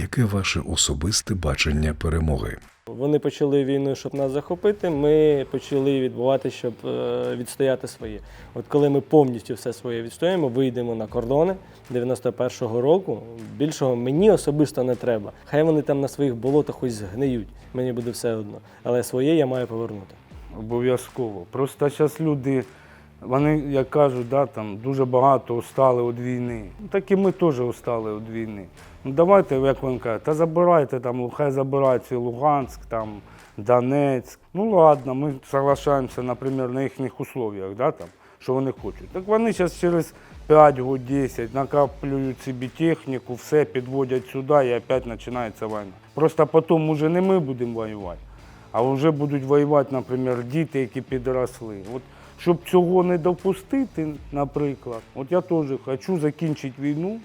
Яке ваше особисте бачення перемоги? Вони почали війну, щоб нас захопити. Ми почали відбувати, щоб е, відстояти своє. От коли ми повністю все своє відстоїмо, вийдемо на кордони 91-го року. Більшого мені особисто не треба. Хай вони там на своїх болотах хоч згниють. Мені буде все одно. Але своє я маю повернути. Обов'язково. Просто зараз люди, вони, як кажуть, да, там, дуже багато устали від війни. Так і ми теж устали від війни. Ну давайте, як він каже, та забирайте там, хай забирають Луганськ, там, Донецьк. Ну ладно, ми соглашаємося, наприклад, на їхніх условиях, да, там, що вони хочуть. Так вони зараз через 5 років, 10 накаплюють собі техніку, все підводять сюди і опять починається війна. Просто потім уже не ми будемо воювати, а вже будуть воювати, наприклад, діти, які підросли. От, щоб цього не допустити, наприклад, от я теж хочу закінчити війну,